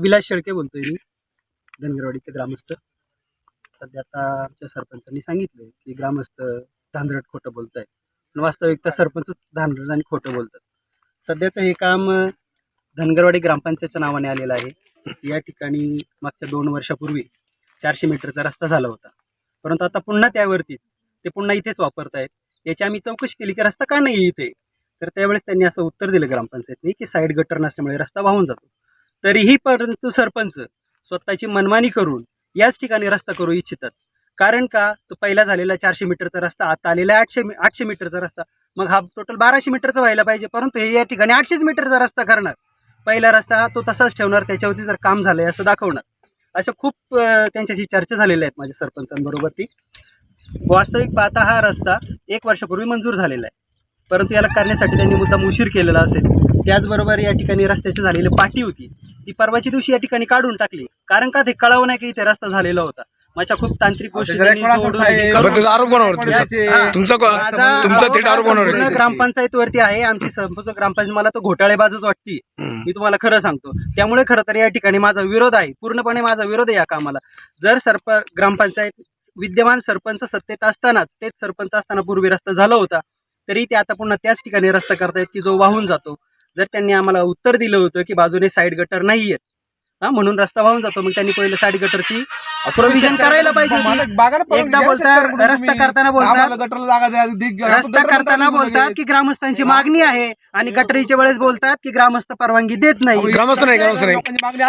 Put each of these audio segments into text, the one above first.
विलास शेळके बोलतोय मी धनगरवाडीचे ग्रामस्थ. सध्या आता आमच्या सरपंचांनी सांगितलं की ग्रामस्थ धांदरट खोटं बोलत आहेत पण वास्तविकता सरपंच धांदरट आणि खोटं बोलतात. सध्याचं हे काम धनगरवाडी ग्रामपंचायतच्या नावाने आलेलं आहे. या ठिकाणी मागच्या दोन वर्षापूर्वी चारशे मीटरचा रस्ता झाला होता. परंतु आता पुन्हा त्यावरतीच ते पुन्हा इथेच वापरत याची आम्ही चौकशी केली की रस्ता का नाही इथे? तर त्यावेळेस त्यांनी असं उत्तर दिलं ग्रामपंचायतने की साईड गटर नसल्यामुळे रस्ता वाहून जातो. तरीही परंतु सरपंच स्वतःची मनमानी करून याच ठिकाणी रस्ता करू इच्छितात. कारण का? तो पहिला झालेला चारशे मीटरचा रस्ता आता आलेला आहे आठशे आठशे मीटरचा रस्ता. मग हा टोटल बाराशे मीटरचा व्हायला पाहिजे. परंतु हे या ठिकाणी आठशेच मीटरचा रस्ता करणार. पहिला रस्ता हा तो तसाच ठेवणार त्याच्यावरती जर काम झालंय असं दाखवणार. अशा खूप त्यांच्याशी चर्चा झालेल्या आहेत माझ्या सरपंचांबरोबर ती. वास्तविक पाहता हा रस्ता एक वर्षापूर्वी मंजूर झालेला आहे. परंतु याला करण्यासाठी त्यांनी मुद्दाम उशीर केलेला असेल. त्याचबरोबर या ठिकाणी रस्त्याची झालेली पाटी होती. ती परवाच्या दिवशी या ठिकाणी काढून टाकली. कारण का ते कळवं नाही की इथे रस्ता झालेला होता. माझ्या खूप तांत्रिक गोष्टी त्यांनी जोडून हे बरं करून- त्याचा आरोप कोणावर तुमचा हा. तुमचा को- माझा तुमचा आरोप थेट आरोप हा कोणावर संपूर्ण आहे? ग्रामपंचायतीवरती आहे. आमची संपूर्ण ग्रामपंचायत मला तो घोटाळेबाजच वाटते. हम्म. मी तुम्हाला खरं सांगतो. त्यामुळे खरं तर या ठिकाणी माझा विरोध आहे. पूर्णपणे माझा विरोध आहे या कामाला. जर सरप ग्रामपंचायत विद्यमान सरपंच सत्तेत असतानाच तेच सरपंच असताना पूर्वी रस्ता झाला होता. तरी ते आता पुन्हा त्याच ठिकाणी रस्ता करतायत की जो वाहून जातो. जर त्यांनी आम्हाला उत्तर दिलं होतं की बाजूने साईड गटर नाहीयेत हा म्हणून रस्ता वाहून जातो. मग त्यांनी पहिलं साईड गटरची प्रोव्हिजन करायला पाहिजे होती. एकदा बोलतात रस्ता करताना बोलतात रस्ता करताना बोलतात की ग्रामस्थांची मागणी आहे आणि गटरीच्या वेळेस बोलतात की ग्रामस्थ परवानगी देत नाही. ग्रामस्थ नाही ग्रामस्थ नाही.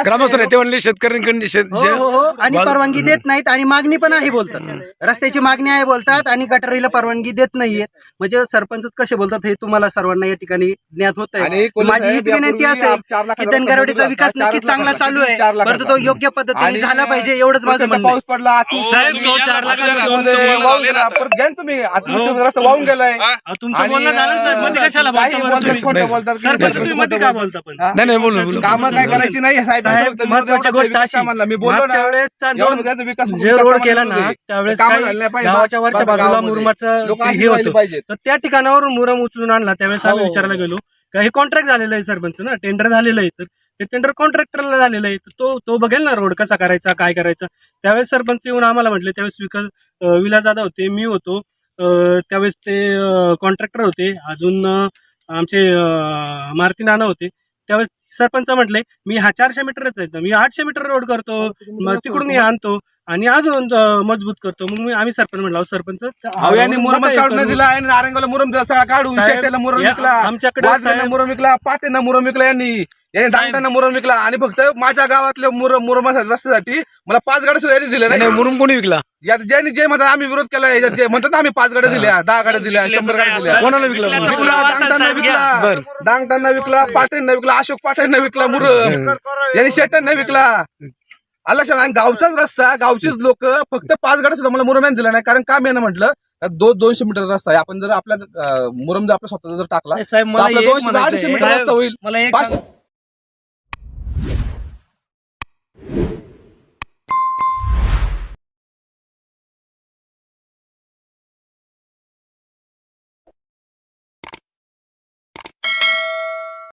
ग्रामस्थ नाही ते म्हणले शेतकऱ्यांकडे शेत हो जे- हो. हो आणि परवानगी देत नाहीत आणि मागणी पण आहे बोलतात. रस्त्याची मागणी आहे बोलतात आणि गटरीला परवानगी देत नाहीयेत. म्हणजे सरपंच कसे बोलतात हे तुम्हाला सर्वांना या ठिकाणी ज्ञात होत आहे माझी हीच विनंती असेल की धनगरवाडीचा विकास नक्कीच चांगला चालू आहे. परंतु तो योग्य पद्धतीने आणि झाला पाहिजे एवढंच माझं म्हणणं आहे. पाऊस पडला साहेब, तो चार लाखाचा दोन ते वाहून गेला. परत घ्या ना तुम्ही रस्ता वाहून गेलाय अहो, तुमचं आणि, बोलणं झालं सरमध्ये कशाला काही बोलता बरं बोलतात, तुम्ही? खोटं बोलतात, सर, किती सर, तुम्ही मध्ये का बोलता पण हा? नाही नाही बोलू बोलू कामं काय करायची नाही साहेब महत्वाची गोष्ट अशी, कामाला. मी बोललो मागच्या ना वेळेसचा एवढं विकास जे रोड कामाला केला ना होते. त्यावेळेस कामं काही झाले नाही पाहिजे, गावाच्या बस- वरच्या बस बाजूला गावामध्ये. मुरमाचं लोकं हे अशी राहिली होतं पाहिजेत. तर त्या ठिकाणावरून मुरम उचलून आणला त्यावेळेस आम्ही हो. विचारायला गेलो का हे कॉन्ट्रॅक्ट झालेलं आहे सरपंच ना टेंडर झालेलं आहे तर ते टेंडर कॉन्ट्रॅक्टरला झालेलं आहे. तर तो तो बघेल ना रोड कसा करायचा काय करायचा. त्यावेळेस सरपंच येऊन आम्हाला म्हटले त्यावेळेस विकास अं, विलास जाधव होते मी होतो. त्यावेळेस ते कॉन्ट्रॅक्टर होते. अजून आमचे मारुती नाना होते. त्यावेळेस सरपंच म्हटले मी हा चारशे मीटरच आहे. मी आठशे मीटर रोड करतो. मग तिकडून हे आणतो. आणि अजून मजबूत करतो. मग मी आम्ही सरपंच म्हटलं सरपंच मुरमच हे काढून करू. दिला आणि नारंगाला मुरम दिला सगळा काढून साहेब, शेट्याला मुरम या- विकला आमच्याकडे मुरम विकला पाटेंना मुरम विकला यांनी. यांनी दांगटांना मुरम विकला आणि फक्त माझ्या गावातल्या मुरम मुरमासाठी रस्त्यासाठी मला पाच गाड्या सुद्धा यांनी दिल्या नाही नाही मुरुम कोणी विकला? यात ज्यांनी जे म्हणतात आम्ही विरोध केला याच्यात जे म्हणतात ना आम्ही पाच गाड्या दिल्या दहा गाड्या दिल्या शंभर गाड्या दिल्या. कोणाला विकला मुरुम? विकला. दांगटांना. विकला दांगटांना विकला पाटेंना विकला अशोक पाटेंना विकला मुरम. यांनी शेटांना विकला. आलं गावचाच रस्ता गावचीच लोक फक्त पाच गाड्या सुद्धा मला मुरम यांनी दिला नाही. कारण काम यानं म्हटलं दोन दोनशे मीटर रस्ता आहे. आपण जर आपला अं, मुरम जर आपला स्वतःचा जर टाकला आपला दोनशे अडीचशे. मीटर रस्ता होईल.